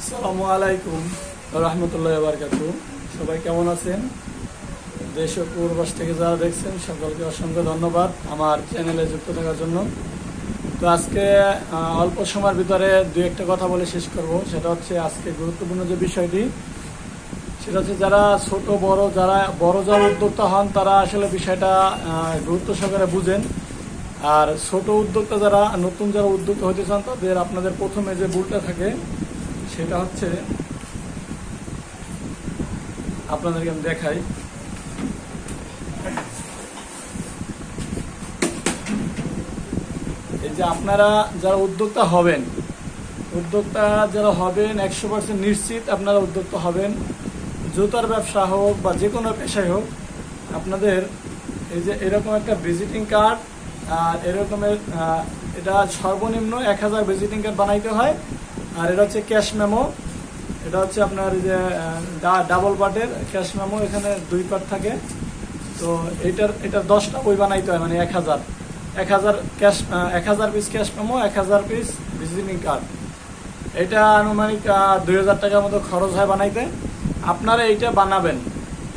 আসসালামু আলাইকুম রহমতুল্লাহ বারকাতু সবাই কেমন আছেন? দেশ ও পূর্বাস থেকে যারা দেখছেন, সকলকে অসংখ্য ধন্যবাদ আমার চ্যানেলে যুক্ত থাকার জন্য। তো আজকে অল্প সময়ের ভিতরে দু একটা কথা বলে শেষ করব। সেটা হচ্ছে আজকে গুরুত্বপূর্ণ যে বিষয়টি, সেটা হচ্ছে যারা ছোট, বড়, যারা বড় যারা উদ্যোক্তা হন, তারা আসলে বিষয়টা গুরুত্ব সহকারে বুঝেন। আর ছোট উদ্যোক্তা যারা, নতুন যারা উদ্যোক্তা হতে চান, তাদের আপনাদের প্রথমে যে ভুলটা থাকে সেটা হচ্ছে আপনাদেরকে আমি দেখাই। এই যে আপনারা যারা উদ্যোক্তা হবেন, উদ্যোক্তা যারা হবেন একশো পার্সেন্ট নিশ্চিত আপনারা উদ্যোক্তা হবেন। জুতার ব্যবসা হোক বা যে কোনো পেশায় হোক, আপনাদের এই যে এরকম একটা ভিজিটিং কার্ড আর এরকমের এটা সর্বনিম্ন এক হাজার ভিজিটিং কার্ড বানাইতে হয়। আর এটা হচ্ছে ক্যাশ মেমো। এটা হচ্ছে আপনার যে ডাবল পার্টের ক্যাশ মেমো, এখানে দুই পার্ট থাকে। তো এটার এটা দশটা বই বানাইতে হয় মানে এক হাজার। এক হাজার ক্যাশ এক হাজার পিস ক্যাশ মেমো, এক হাজার পিস ভিজিটিং কার্ড এটা আনুমানিক দুই হাজার টাকার মতো খরচ হয় বানাইতে। আপনারা এইটা বানাবেন।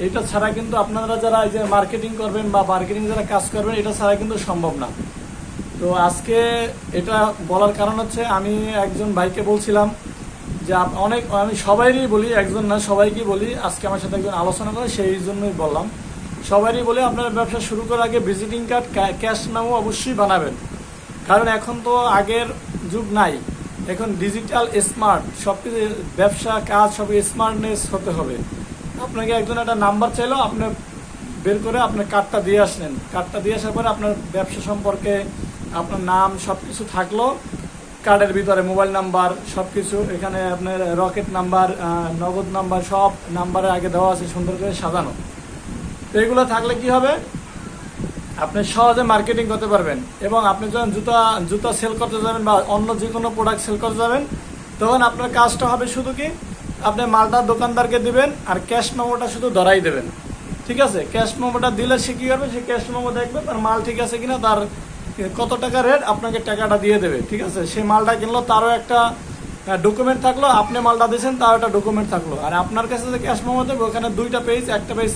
এটা ছাড়া কিন্তু আপনারা যারা এই যে মার্কেটিং করবেন বা মার্কেটিং যারা কাজ করবেন, এটা ছাড়া কিন্তু সম্ভব না। তো আজকে এটা বলার কারণ হচ্ছে আমি একজন ভাইকে বলছিলাম যে অনেক আমি সবাইরই বলি, একজন না সবাইকে বলি। আজকে আমার সাথে একজন আলোচনা করে সেই জন্যই বললাম। সবারই বলে, আপনারা ব্যবসা শুরু করার আগে ভিজিটিং কার্ড ক্যাশ নামও অবশ্যই বানাবেন। কারণ এখন তো আগের যুগ নাই। এখন ডিজিটাল স্মার্ট সব কিছু ব্যবসা, কাজ সব স্মার্টনেস হতে হবে। আপনাকে একজন একটা নাম্বার চাইলো, আপনি বের করে আপনার কার্ডটা দিয়ে আসলেন। কার্ডটা দিয়ে আসার পরে আপনার ব্যবসা সম্পর্কে আপনার নাম সব কিছু থাকল, কার্ডের ভিতরে মোবাইল নাম্বার সব কিছু এখানে আপনার রকেট নাম্বার নগদ নাম্বার, সব নাম্বারে আগে দেওয়া আছে সুন্দর করে সাজানো। তো এগুলো থাকলে কি হবে? আপনি সহজে মার্কেটিং করতে পারবেন এবং আপনি যখন জুতা জুতা সেল করতে যাবেন বা অন্য যে কোনো প্রোডাক্ট সেল করতে যাবেন, তখন আপনার কাজটা হবে শুধু কি? আপনি মালটা দোকানদারকে দিবেন আর ক্যাশ মেমোটা শুধু ধরাই দেবেন। ঠিক আছে? ক্যাশ মেমোটা দিলে সে কী করবে? সে ক্যাশ মেমো দেখবে, তার মাল ঠিক আছে কিনা, তার কত টাকা রেট আপনাকে টাকাটা দিয়ে দেবে, ঠিক আছে? সে মালটা কিনলো, তারও একটা ডকুমেন্ট থাকল, আপনি মালটা দিয়েছেন, তারও একটা ডকুমেন্ট থাকল। আর আপনার কাছে যে ক্যাশ মেমো দেবে, ওখানে দুইটা পেজ একটা পেজ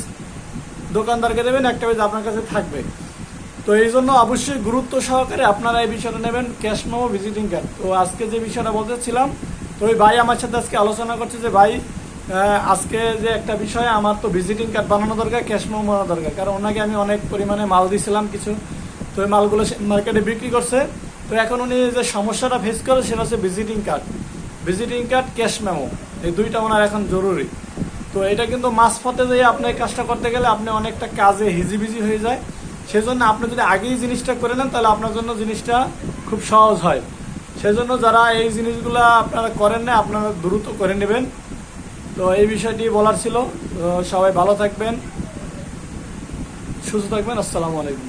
দোকানদারকে দেবেন, একটা পেজ আপনার কাছে থাকবে। তো এই জন্য অবশ্যই গুরুত্ব সহকারে আপনারা এই বিষয়টা নেবেন ক্যাশ মেমো ভিজিটিং কার্ড তো আজকে যে বিষয়টা বলতেছিলাম, তো ওই ভাই আমার সাথে আজকে আলোচনা করছে যে, ভাই আজকে যে একটা বিষয় আমার তো ভিজিটিং কার্ড বানানো দরকার ক্যাশ মেমো বানানো দরকার। কারণ ওনাকে আমি অনেক পরিমাণে মাল দিয়েছিলাম কিছু। তো এই মালগুলো মার্কেটে বিক্রি করছে। তো এখন উনি যে সমস্যাটা ফেস করে সেটা হচ্ছে visiting card visiting card cash memo এই দুইটা ওনার এখন জরুরি। তো এটা কিন্তু মাঝপথে যেয়ে আপনি এই কাজটা করতে গেলে আপনি অনেকটা কাজে হিজিবিজি হয়ে যায়। সেজন্য আপনি যদি আগেই জিনিসটা করে নেন, তাহলে আপনার জন্য জিনিসটা খুব সহজ হয়। সেজন্য যারা এই জিনিসগুলো আপনারা করেন না, আপনারা দ্রুত করে নেবেন। তো এই বিষয়টি বলার ছিল। সবাই ভালো থাকবেন। সুস্থ থাকবেন। আসসালামু আলাইকুম।